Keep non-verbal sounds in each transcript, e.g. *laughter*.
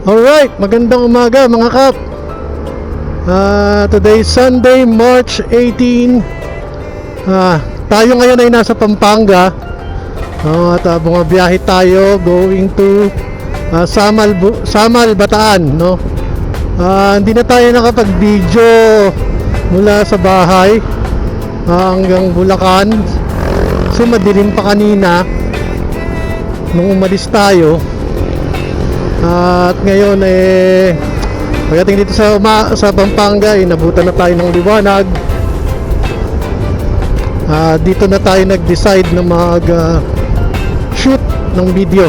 Alright, magandang umaga mga kap. Ah, today Sunday, March 18. Ah, tayo ngayon ay nasa Pampanga. Oh, at uh, bumabiyahe tayo going to ah, Samal, Bu- Samal, Bataan, no? Ah, hindi na tayo nakapag-video mula sa bahay ah, hanggang Bulacan. Kasi madilim pa kanina nung umalis tayo. At ngayon eh pagdating dito sa uma, sa Pampanga, eh, nabutan na tayo ng liwanag. Ah, dito na tayo nag-decide na mag ah, shoot ng video.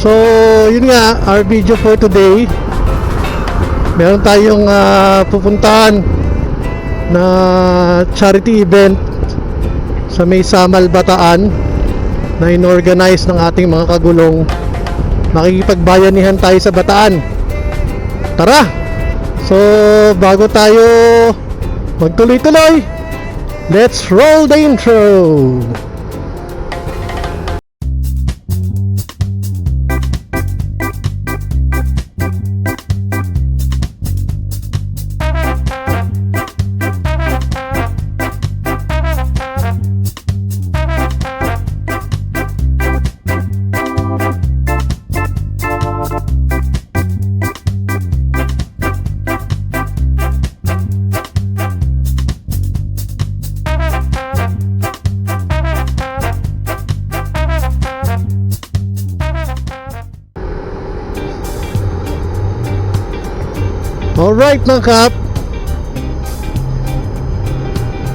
So, yun nga, our video for today. Meron tayong ah, pupuntahan na charity event sa May Samal Bataan na inorganize ng ating mga kagulong makikipagbayanihan tayo sa Bataan. Tara! So, bago tayo magtuloy-tuloy, let's roll the intro! Alright mga kap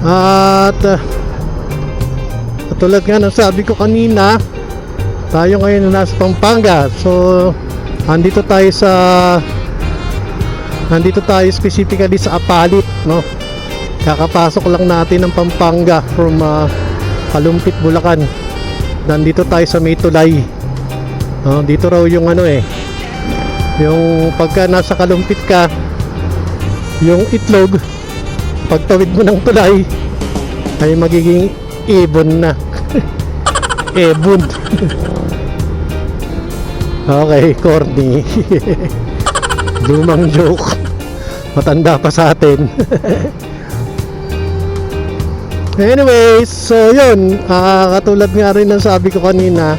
At uh, Katulad nga ng sabi ko kanina Tayo ngayon na nasa Pampanga So Andito tayo sa Nandito tayo specifically sa Apalit no? Kakapasok lang natin ng Pampanga From uh, Kalumpit, Bulacan Nandito tayo sa Maytulay no? Dito raw yung ano eh yung pagka nasa kalumpit ka yung itlog pagtawid mo ng tulay ay magiging ibon na. *laughs* Ebon. *laughs* Okay corny. *laughs* Lumang joke. Matanda pa sa atin. Anyways so yun ah, katulad nga rin ng sabi ko kanina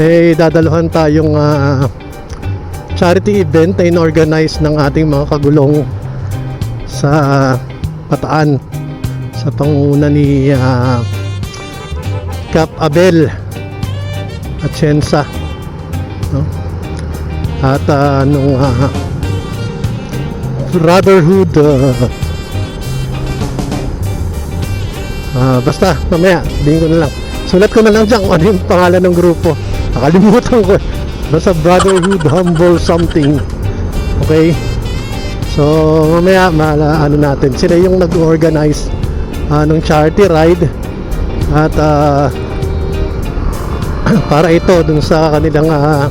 eh dadaluhan tayong ah, charity event na inorganize ng ating mga kagulong sa Pataan sa panguna ni ah, Cap Abel Atienza no? at ah, nung ah, Brotherhood ah, ah, basta mamaya sabihin ko na lang. Sulat ko na lang dyan kung ano yung pangalan ng grupo. Nakalimutan ko. Basta Brotherhood Humble something. Okay So mamaya mala, ano natin. Sila yung nag-organize uh, ng charity ride. At ah, *clears throat* para ito dun sa kanilang ah,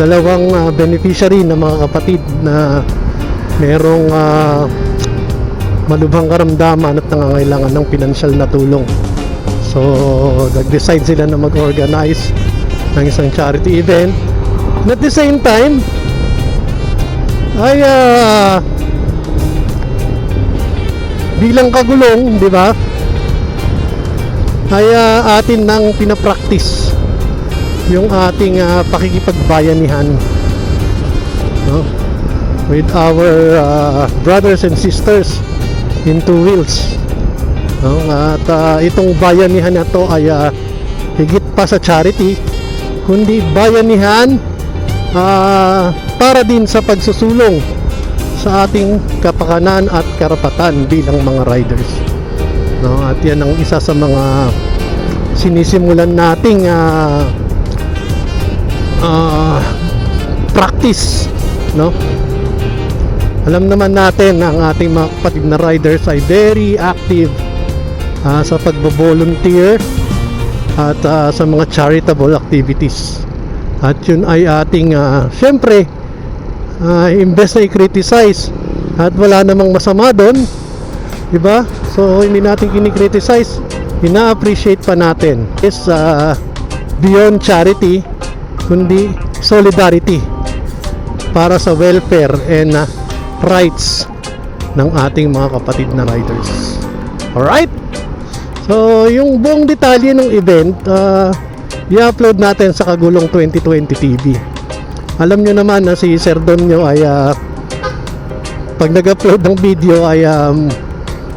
dalawang ah, beneficiary na mga kapatid na merong ah, malubhang karamdaman at nangangailangan ng pinansyal na tulong. So nag-decide sila na mag-organize ng isang charity event. And at the same time ay ah, bilang kagulong, di ba? Ay ah, atin nang pinapractice yung ating ah, pakikipagbayanihan no? with our ah, brothers and sisters in two wheels. No? At ah, itong bayanihan na to ay ah, higit pa sa charity kundi bayanihan ah, para din sa pagsusulong sa ating kapakanan at karapatan bilang mga riders. No, at yan ang isa sa mga sinisimulan nating ah, ah, practice, no? Alam naman natin na ang ating mga kapatid na riders ay very active ah, sa pagbo-volunteer at ah, sa mga charitable activities. At yun ay ating ah, syempre uh, imbes na i-criticize at wala namang masama doon di ba so hindi natin kini-criticize ina-appreciate pa natin is uh, beyond charity kundi solidarity para sa welfare and uh, rights ng ating mga kapatid na riders. Alright? So, yung buong detalye ng event, uh, i-upload natin sa Kagulong 2020 TV. Alam nyo naman na si Sir Don nyo ay uh, pag nag-upload ng video ay um,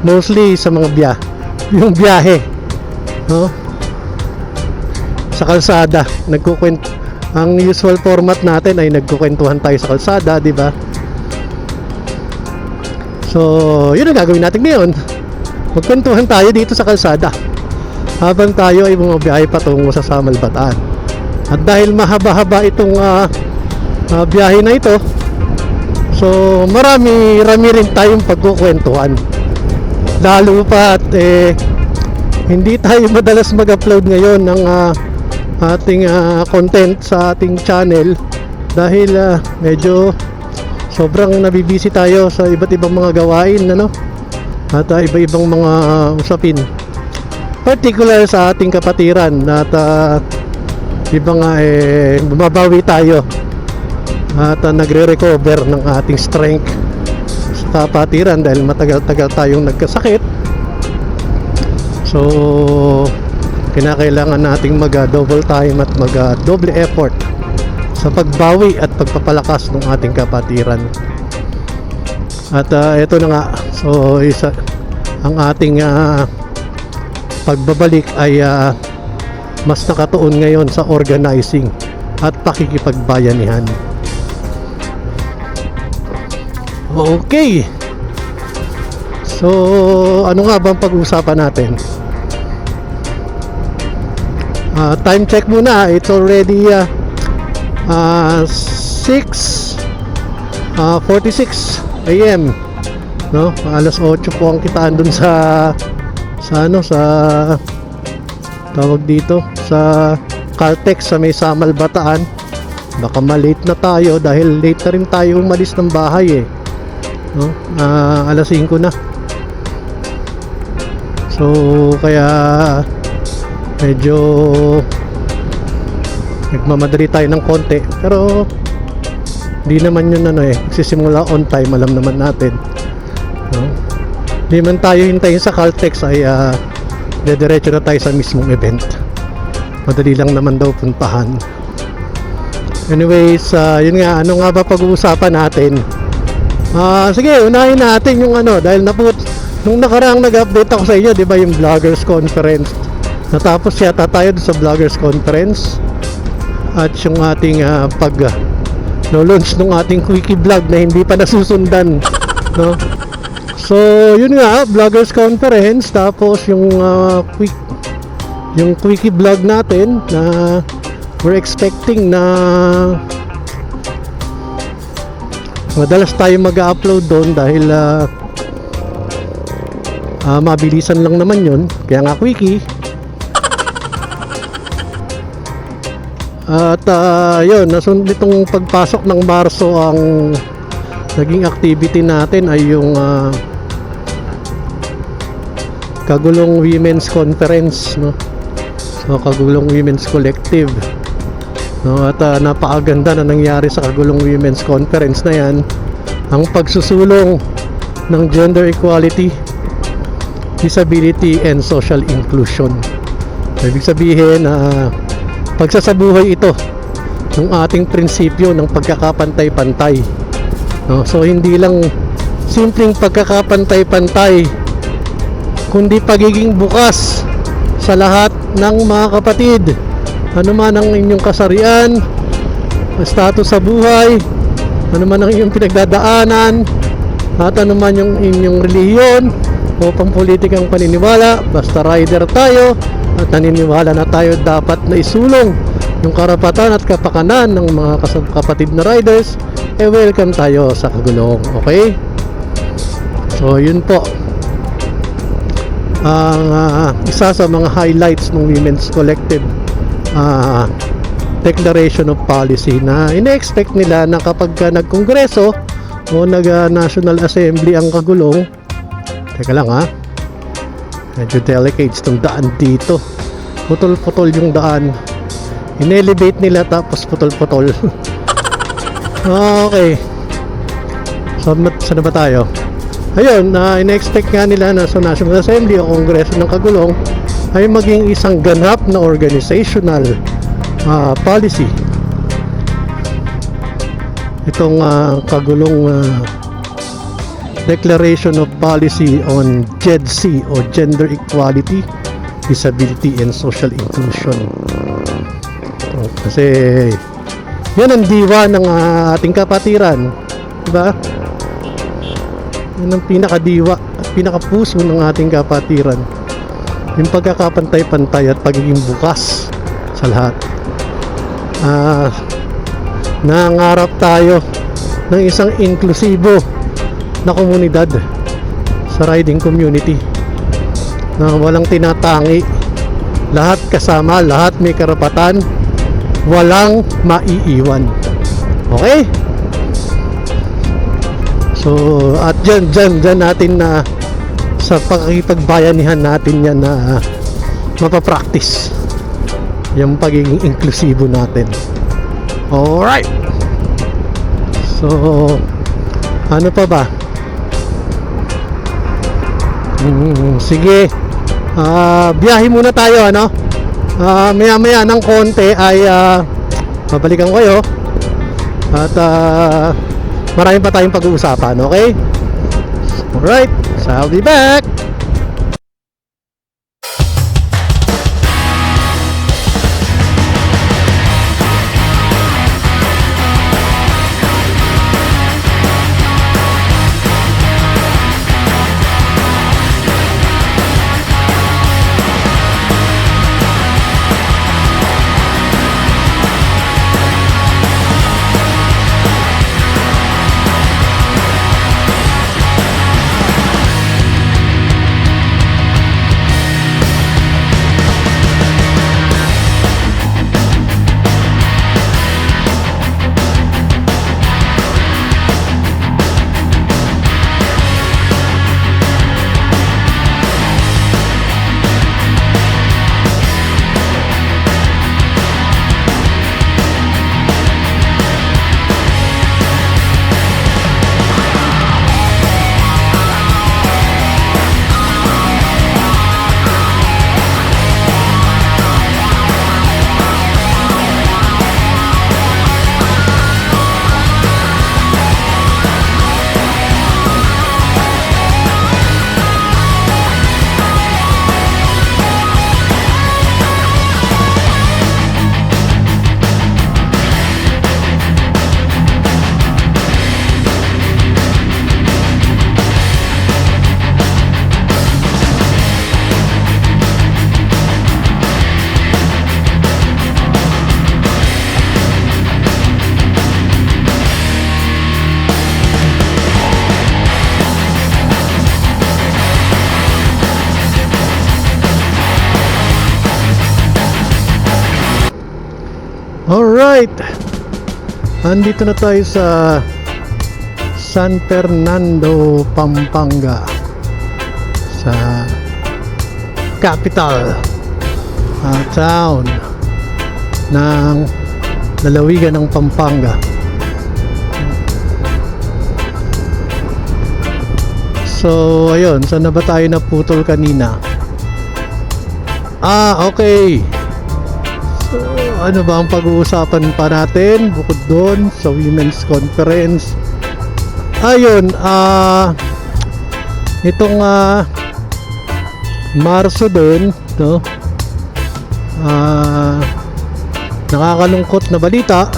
mostly sa mga biya yung biyahe no? sa kalsada nagkukwent ang usual format natin ay nagkukwentuhan tayo sa kalsada di ba? So yun ang gagawin natin ngayon. Magkwentuhan tayo dito sa kalsada habang tayo ay bumabiyahe patungo sa Samal Bataan at dahil mahaba-haba itong ah, ah, biyahe na ito. So marami rami rin tayong pagkukwentuhan. Lalo pa at eh, hindi tayo *laughs* madalas mag-upload ngayon ng ah, ating ah, content sa ating channel dahil ah, medyo sobrang nabibisi tayo sa iba't ibang mga gawain ano? At ah, iba-ibang mga ah, usapin. Particular sa ating kapatiran at ah, iba nga eh bumabawi tayo at uh, nagre-recover ng ating strength sa kapatiran dahil matagal-tagal tayong nagkasakit. So kinakailangan nating mag uh, double time at mag uh, double effort sa pagbawi at pagpapalakas ng ating kapatiran. At uh, ito na nga. So isa ang ating uh, pagbabalik ay uh, mas nakatuon ngayon sa organizing at pakikipagbayanihan Okay. So, ano nga bang pag-uusapan natin? Ah, time check muna. It's already uh, uh, 6 uh, 46 AM. No? Alas 8 po ang kitaan dun sa sa ano sa tawag dito sa Caltex sa may Samal Bataan. Baka malate na tayo dahil late na rin tayo umalis ng bahay eh no? Ah, alas 5 na. So kaya medyo nagmamadali tayo ng konti. Pero di naman yun ano eh magsisimula on time alam naman natin no? di man tayo hintayin sa Caltex ay uh, dediretso na tayo sa mismong event. Madali lang naman daw puntahan. Anyways uh, yun nga ano nga ba pag-uusapan natin Ah, sige, unahin natin yung ano dahil naput nung nakaraang nag-update ako sa inyo, 'di ba, yung vloggers conference. Natapos yata tayo sa vloggers conference at yung ating ah, pag uh, no launch ng ating quickie vlog na hindi pa nasusundan, no? So, yun nga, vloggers conference tapos yung ah, quick yung quickie vlog natin na we're expecting na madalas tayo mag-upload doon dahil uh, uh, mabilisan lang naman yun. Kaya nga quickie. At uh, yun nasunod itong pagpasok ng Marso ang naging activity natin ay yung uh, Kagulong Women's Conference no? So Kagulong Women's Collective no at uh, napakaganda na nangyari sa Kagulong Women's Conference na yan. Ang pagsusulong ng gender equality disability and social inclusion. Ibig sabihin na uh, pagsasabuhay ito ng ating prinsipyo ng pagkakapantay-pantay. No? so hindi lang simpleng pagkakapantay-pantay kundi pagiging bukas sa lahat ng mga kapatid ano man ang inyong kasarian status sa buhay ano man ang inyong pinagdadaanan at ano man yung inyong relihiyon o pampolitikang paniniwala basta rider tayo at naniniwala na tayo dapat na isulong yung karapatan at kapakanan ng mga kapatid na riders eh welcome tayo sa kagulong okay? So yun po. Ang ah, isa sa mga highlights ng Women's Collective ah, Declaration of Policy na ine-expect nila na kapag ka nagkongreso o nag-National Assembly ang kagulong teka lang ha medyo delicate itong daan dito putol-putol yung daan in-elevate nila tapos putol-putol *laughs* Okay. Saan, saan na ba tayo? Ayun, na in-expect nga nila na sa National Assembly o Kongreso ng Kagulong ay maging isang ganap na organizational ah, policy. Itong ah, Kagulong ah, Declaration of Policy on GEDC o Gender Equality, Disability and Social Inclusion. Oh, kasi yan ang diwa ng ah, ating kapatiran. Diba? Yan ang pinakadiwa at pinakapuso ng ating kapatiran. Yung pagkakapantay-pantay at pagiging bukas sa lahat. Ah, nangarap tayo ng isang inklusibo na komunidad sa riding community na walang tinatangi lahat kasama, lahat may karapatan walang maiiwan okay? So at dyan, dyan, dyan natin na sa pagkikipagbayanihan natin yan na mapapractice yung pagiging inklusibo natin alright so ano pa ba Mm, sige. Ah, biyahe muna tayo ano. Ah, maya-maya ng konti ay ah, babalikan ko kayo. At ah, marami pa tayong pag-uusapan, okay? Alright, so I'll be back. Andito na tayo sa San Fernando, Pampanga. Sa capital uh, town ng lalawigan ng Pampanga. So, ayun, saan na ba tayo naputol kanina? Ah, okay. Ano ba ang pag-uusapan pa natin bukod doon sa Women's Conference? Ayun, ah itong ah Marso doon, no? Ah nakakalungkot na balita.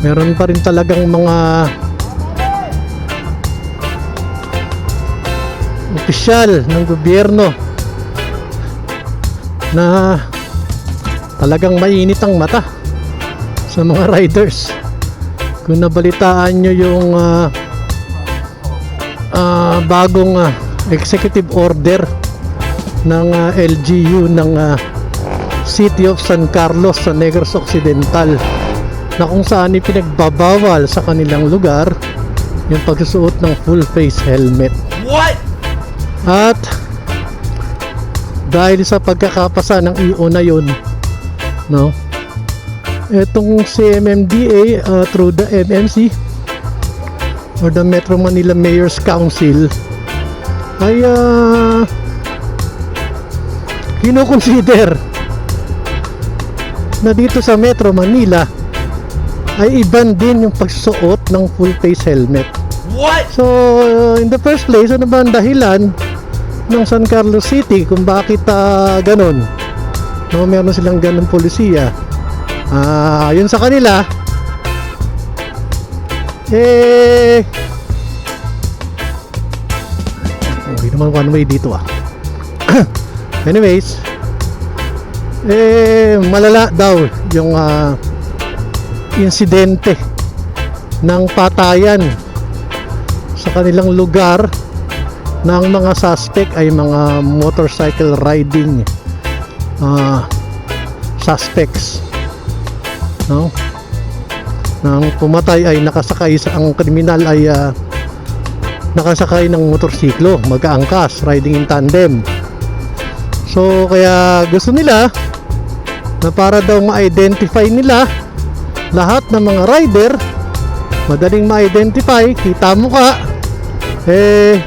Meron pa rin talagang mga opisyal ng gobyerno na talagang mainit ang mata sa mga riders kung nabalitaan nyo yung ah, ah, bagong ah, executive order ng ah, LGU ng ah, City of San Carlos sa Negros Occidental na kung saan ipinagbabawal sa kanilang lugar yung pagsusuot ng full face helmet What? at dahil sa pagkakapasa ng EO na yun, no? Itong CMMDA uh, through the MMC or the Metro Manila Mayor's Council ay uh, kinoconsider na dito sa Metro Manila ay iban din yung pagsuot ng full face helmet. What? So, uh, in the first place, ano ba ang dahilan ng San Carlos City kung bakit uh, ganun? No, meron silang ganun polisiya. Ah, yun sa kanila, eh, okay naman one way dito ah. *clears throat* Anyways, eh, malala daw yung ah, insidente ng patayan sa kanilang lugar ng mga suspect ay mga motorcycle riding ah, suspects. No? Nang pumatay ay nakasakay sa ang kriminal ay ah, nakasakay ng motorsiklo mag-aangkas riding in tandem. So kaya gusto nila na para daw ma-identify nila lahat ng mga rider madaling ma-identify kita mo ka eh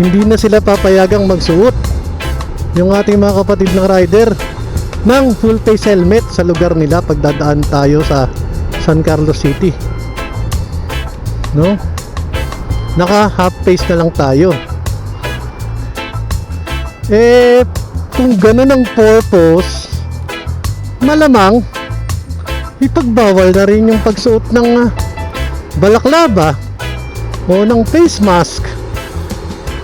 hindi na sila papayagang magsuot yung ating mga kapatid ng rider ng full face helmet sa lugar nila pagdadaan tayo sa San Carlos City. No? Naka half face na lang tayo. Eh kung ganun ang purpose malamang ipagbawal na rin yung pagsuot ng ah, balaklava o ng face mask.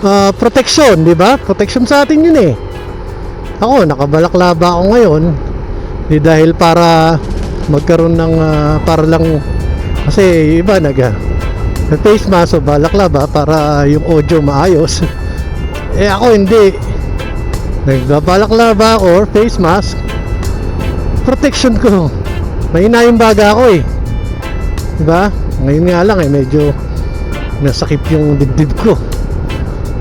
Ah, protection, di ba? Protection sa atin yun eh. Ako, nakabalaklava ako ngayon. Di dahil para magkaroon ng ah, para lang kasi iba nag ah, face mask o balaklava para yung audio maayos. eh ako hindi. Nagbabalaklava or face mask. Protection ko. Mahina yung baga ako eh. Di ba? Ngayon nga lang eh medyo nasakit yung dibdib ko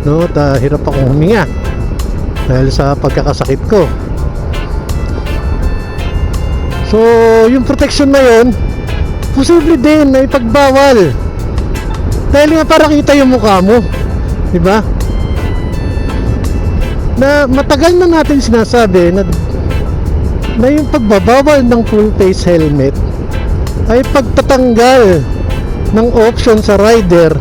no at ah, hirap akong huminga dahil sa pagkakasakit ko. So yung protection na yun posible din na ipagbawal. Dahil nga para kita yung mukha mo di ba? Na matagal na natin sinasabi na na yung pagbabawal ng full face helmet ay pagtatanggal ng option sa rider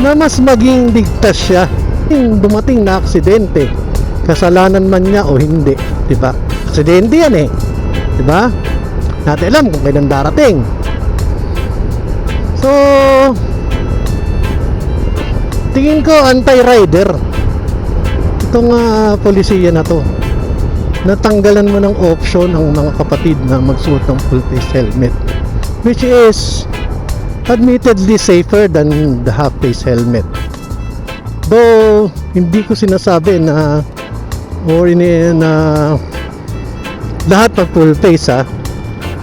na mas maging ligtas siya yung dumating na aksidente kasalanan man niya o hindi di ba? Aksidente yan eh di ba? Natin alam kung kailan darating. So tingin ko anti-rider. Itong uh, polisiya na to natanggalan mo ng option ang mga kapatid na magsuot ng full face helmet which is admittedly safer than the half face helmet. Though hindi ko sinasabi na or ini na lahat pag full face ha?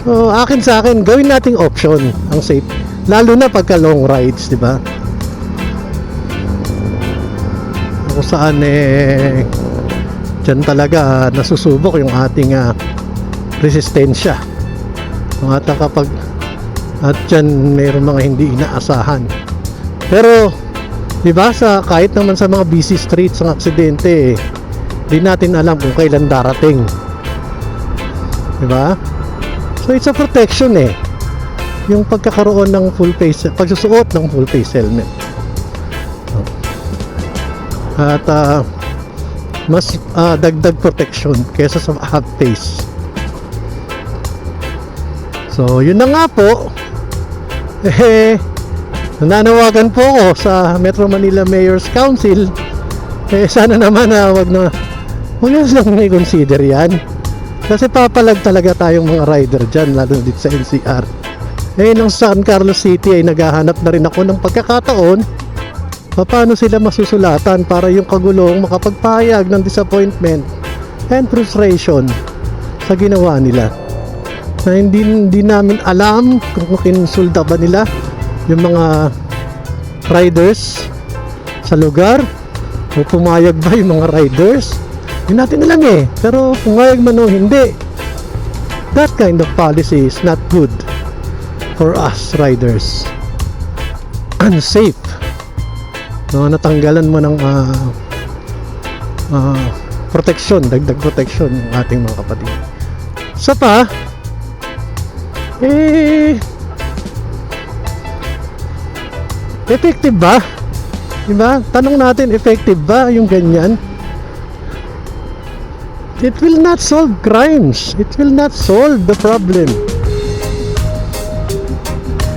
So akin sa akin gawin nating option ang safe. Lalo na pagka long rides di ba? Kung saan eh dyan talaga nasusubok yung ating ah, resistensya. At kapag at dyan mayroon mga hindi inaasahan. Pero di ba sa kahit naman sa mga busy streets ang aksidente eh, di natin alam kung kailan darating. Di ba so it's a protection eh. Yung pagkakaroon ng full face pagsusuot ng full face helmet. At ah, mas ah, dagdag protection kesa sa half face. So yun na nga po. Eh nananawagan po ako sa Metro Manila Mayor's Council. Eh sana naman na wag na wag na silang *laughs* may consider yan. Kasi papalag talaga tayong mga rider dyan lalo dito sa NCR eh nung San Carlos City ay naghahanap na rin ako ng pagkakataon paano sila masusulatan para yung kagulong makapagpahayag ng disappointment and frustration sa ginawa nila? Na hindi, hindi namin alam kung kinsulta ba nila yung mga riders sa lugar o pumayag ba yung mga riders hindi natin alam eh pero pumayag man o hindi that kind of policy is not good for us riders. Unsafe. No, natanggalan mo ng ah, ah, protection, dagdag protection ng ating mga kapatid. Sa pa, eh, effective ba? Diba? Tanong natin, effective ba yung ganyan? It will not solve crimes. It will not solve the problem.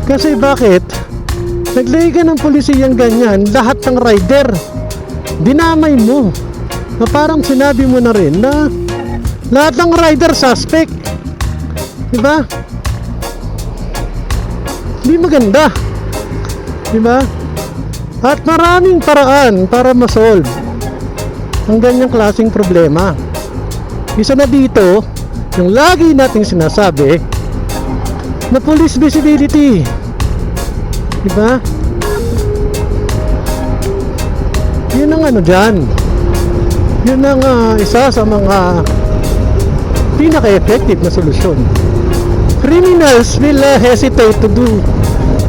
Kasi bakit? Naglagay ka ng pulisiyang ganyan, lahat ng rider, dinamay mo. Na parang sinabi mo na rin na lahat ng rider suspect. Diba? Hindi maganda. Diba? At maraming paraan para masolve ang ganyang klaseng problema. Isa na dito, yung lagi nating sinasabi na police visibility. Diba? Yun ang ano dyan. Yun ang ah, isa sa mga pinaka-effective na solusyon. Criminals will ah, hesitate to do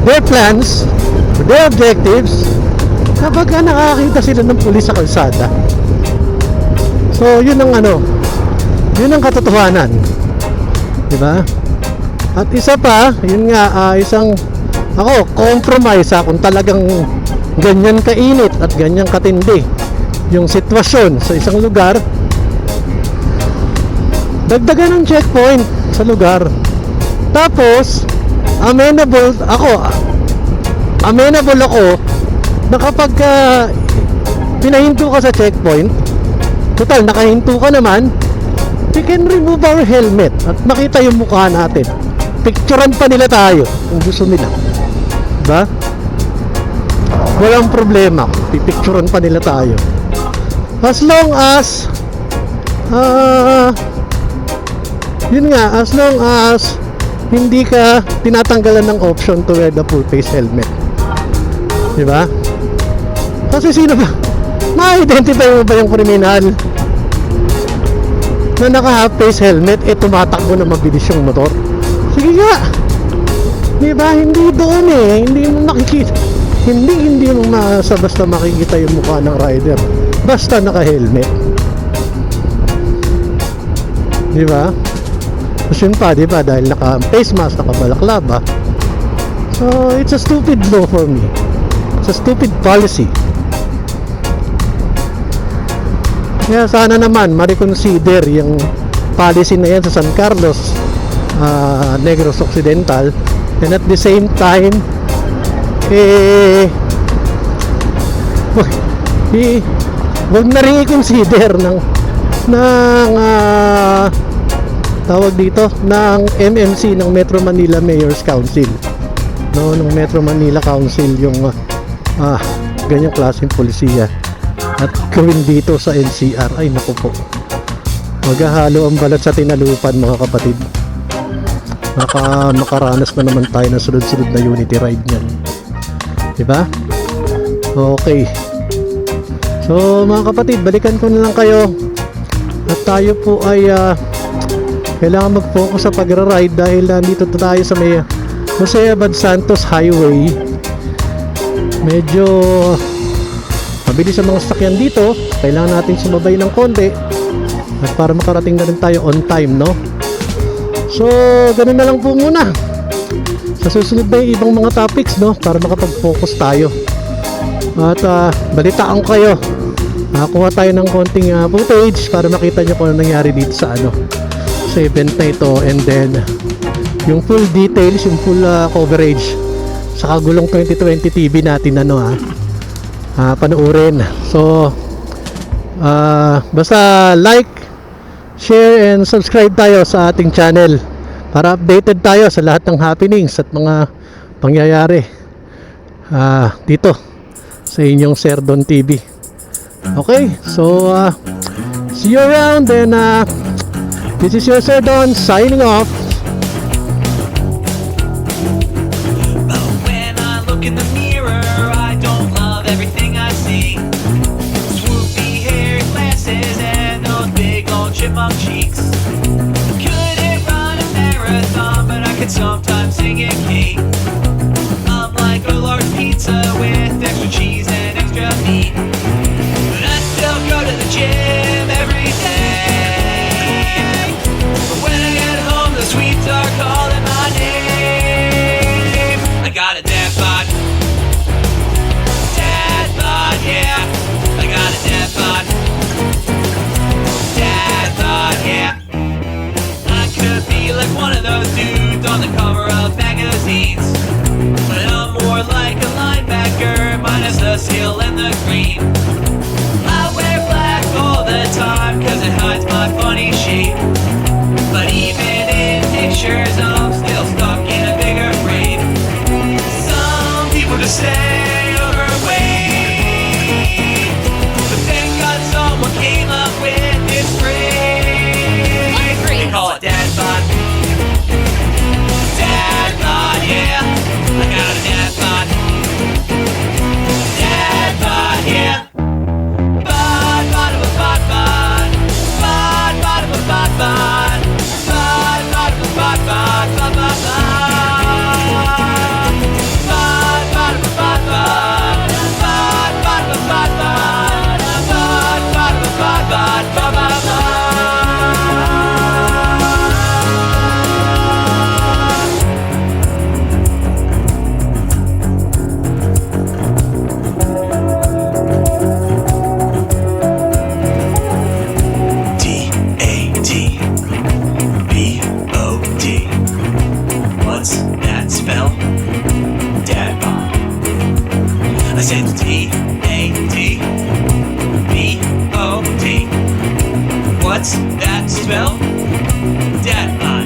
their plans, their objectives, kapag ah, nakakita sila ng pulis sa kalsada. So, yun ang ano, yun ang katotohanan. Di ba? At isa pa, yun nga, ah, isang, ako, compromise ha, kung talagang ganyan kainit at ganyan katindi yung sitwasyon sa isang lugar, dagdagan ng checkpoint sa lugar. Tapos, amenable, ako, amenable ako na kapag ah, pinahinto ka sa checkpoint, total, nakahinto ka naman, we can remove our helmet at makita yung mukha natin. Picturean pa nila tayo kung gusto nila. Diba? Walang problema. Pipicturean pa nila tayo. As long as ah yun nga, as long as hindi ka tinatanggalan ng option to wear the full face helmet. Di ba? Kasi sino ba? Ma-identify mo ba yung kriminal? Na naka half face helmet, eh tumatakbo na mabilis yung motor. Sige nga! Di ba? Hindi doon eh. Hindi mo makikita. Hindi, hindi mo basta makikita yung mukha ng rider. Basta naka-helmet. Di ba? Tapos yun pa, di ba? Dahil naka-face mask, naka-balaklava. So, it's a stupid law for me. It's a stupid policy. Kaya sana naman ma-reconsider yung policy na yan sa San Carlos, ah, Negros Occidental. And at the same time, eh, wag, eh, wag na rin i-consider ng ng ah, tawag dito ng MMC ng Metro Manila Mayor's Council no ng Metro Manila Council yung ah, ganyang klaseng polisiya at gawin dito sa NCR ay naku po. Maghahalo ang balat sa tinalupan mga kapatid. Maka, makaranas na naman tayo ng sunod-sunod na unity ride niyan. Di ba okay. So mga kapatid balikan ko na lang kayo. At tayo po ay ah, kailangan mag-focus sa pagra-ride dahil nandito tayo sa may Jose Abad Santos Highway. Medyo mabilis ang mga sakyan dito. Kailangan natin sumabay ng konti. At para makarating na rin tayo on time no? So ganun na lang po muna. Sa susunod na ibang mga topics no? Para makapag-focus tayo. At ah, balitaan ko kayo. Nakakuha tayo ng konting ah, footage para makita nyo kung ano nangyari dito sa ano sa event na ito. And then yung full details yung full ah, coverage sa kagulong 2020 TV natin ano ha ah, panuorin so ah, basta like share and subscribe tayo sa ating channel para updated tayo sa lahat ng happenings at mga pangyayari ah, dito sa inyong Serdon TV okay so ah, see you around and ah, this is your Serdon signing off our cheeks. Couldn't run a marathon, but I could sometimes sing a key. I'm like a large pizza with extra cheese and extra meat. But I still go to the gym. One of those dudes on the cover of magazines. But I'm more like a linebacker, minus the seal and the green. I wear black all the time, cause it hides my funny shape. But even in pictures, I'm still stuck in a bigger frame. Some people just say What's that spell? Dad bod. I said D A D B O D. What's that spell? Dad bod.